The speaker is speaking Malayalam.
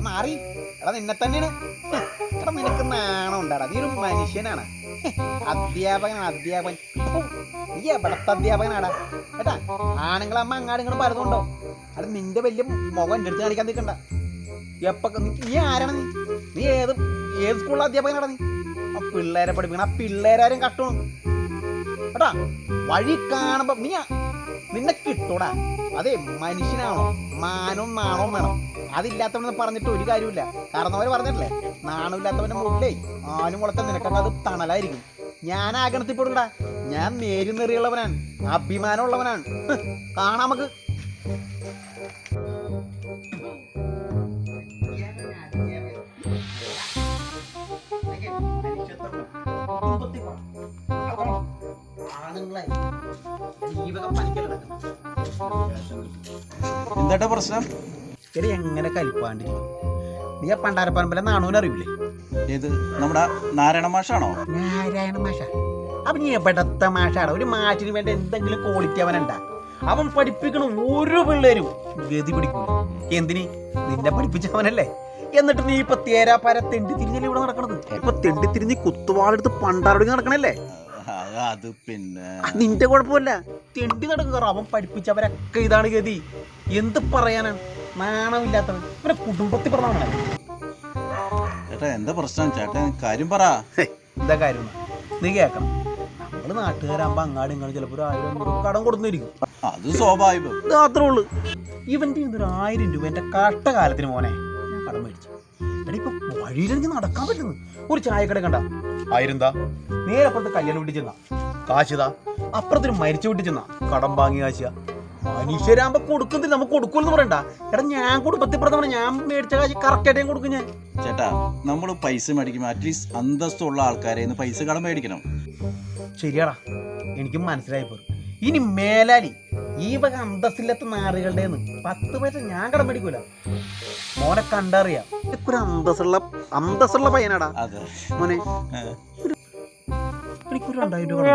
മാറി. എടാ നിന്നെ തന്നെയാണ്. എടാ നിനക്ക് നാണം ഉണ്ടാടാ. നീ ഒരു മനുഷ്യനാണ്. അധ്യാപകനാണ് അധ്യാപകൻ. നീ എവിടത്തെ അധ്യാപകനാടാ? കേട്ടാ ആണുങ്ങളമ്മ അങ്ങാടും ഇങ്ങോട്ട് പലതുണ്ടോ അത് നിന്റെ വലിയ മുഖം എന്റെ അടുത്ത് കാണിക്കാൻ നിൽക്കണ്ട. എപ്പ നീ- ആരാണ് നീ? നീ ഏത് ഏത് സ്കൂളിലെ അധ്യാപകനാടാ നീ? ആ പിള്ളേരെ പഠിപ്പിക്കണം ആ പിള്ളേരാരും കട്ടണം കേട്ടാ വഴി കാണുമ്പോ നീ നിന്നെ കിട്ടൂടാ അതെ മനുഷ്യനാണോ മാനവും നാണവും വേണം അതില്ലാത്തവനെന്ന് പറഞ്ഞിട്ട് ഒരു കാര്യമില്ല കാരണം അവർ പറഞ്ഞിട്ടില്ലേ നാണമില്ലാത്തവന്റെ മുകളിലേ ആലും കുളത്തെ നിനക്കൊക്കെ അത് തണലായിരിക്കും ഞാൻ ആ ഗണത്തിൽ പെടുകടാ ഞാൻ നേരുന്നെറിയുള്ളവനാണ് അഭിമാനമുള്ളവനാണ് കാണാം നമുക്ക് ആണുങ്ങളെ ഈ വക പണിക്കല്ല എന്താട്ടാ പ്രശ്നം? എടി എങ്ങനെ കലിപ്പാണ്ടിരിക്കും നീ ആ പണ്ടാരപ്പറമ്പിലെ നാണൂന് അറിയില്ലേ ഏത്? നമ്മുടെ നാരായണ മാഷാണോ? നാരായണ മാഷ. അവൻ നീ എവിടത്തെ മാഷാണ്? ഒരു മാഷിന് വേണ്ട എന്തെങ്കിലും ക്വാളിറ്റി അവനുണ്ടാ അവൻ പഠിപ്പിക്കണ ഒരു പിള്ളേരും ഗതി പിടിക്കൂല. എന്തിന്? നിന്നെ പഠിപ്പിച്ചവനല്ലേ എന്നിട്ട് നീ ഇപ്പൊ തേരാപ്പാര തെണ്ടി തിരിഞ്ഞല്ലേ ഇവിടെ നടക്കണത്? ഇപ്പൊ തെണ്ടി തിരിഞ്ഞ് കുത്തുവാളെടുത്ത് പണ്ടാറൊടുങ്ങി നടക്കണല്ലേ? അത് പിന്നെ നിന്റെ കുഴപ്പമില്ല. തെണ്ടി നടക്കുക അവൻ പഠിപ്പിച്ചവരൊക്കെ ഇതാണ് ഗതി. എന്ത് പറയാനാണ് നാണമില്ലാത്തവൻ. ഇവരെ കുടുംബത്തിൽ പറഞ്ഞവനാണ്. ചേട്ടാ എന്താ പ്രശ്നം? ചേട്ടാ കാര്യം പറ. എന്താ കാര്യം? നീ കേക്കണം. നമ്മൾ നാട്ടുകാരാകുമ്പോ അങ്ങാടും ഇങ്ങോട്ട് ചിലപ്പോൾ ഒരു ആയിരം കടം കൊടുത്തിരിക്കും അത് സ്വാഭാവികം. ഇത് മാത്രമേ ഉള്ളൂ. ഇവന്റെ ഒരു ആയിരം രൂപ എന്റെ കഷ്ടകാലത്തിന് മോനെ. ഞാൻ കടം മേടിച്ചു. ഇപ്പൊ വഴിയിലെനിക്ക് നടക്കാൻ പറ്റുന്നു ഒരു ചായക്കട കണ്ട. ആയിരുന്നാ നേരെ അപ്പുറത്ത് കല്യാണം വീട്ടിൽ ചെന്ന. കാശിതാ? അപ്പുറത്തൊരു മരിച്ചു വീട്ടിൽ ചെന്ന. കടം വാങ്ങി കാശിയ. മനുഷ്യരാകുമ്പോ കൊടുക്കുന്നില്ല നമുക്ക് കൊടുക്കൂലെന്ന് പറയണ്ട. എടാ ഞാൻ കുടുംബത്തിൽ പറഞ്ഞ ഞാൻ മേടിച്ച കാശ് കറക്റ്റായിട്ട് കൊടുക്കും ഞാൻ. ചേട്ടാ നമ്മൾ പൈസ മേടിക്കുമ്പോൾ അറ്റ്ലീസ്റ്റ് അന്തസ്തുള്ള ആൾക്കാരെ പൈസ കടം മേടിക്കണം. ശരിയാടാ. എനിക്ക് മനസ്സിലായി പോയി. ഇനി മേലാലി ഈ വക അന്തസ്സില്ലാത്ത നാറുകളുടെ പത്ത് പൈസ ഞാൻ കടം മേടിക്കൂല. മോനെ കണ്ടറിയാം. ഇതൊക്കെ ഒരു അന്തസ്സുള്ള അന്തസ്സുള്ള പയ്യനാടാ. മോനെ. എനിക്കൊരു രണ്ടായിരം രൂപ?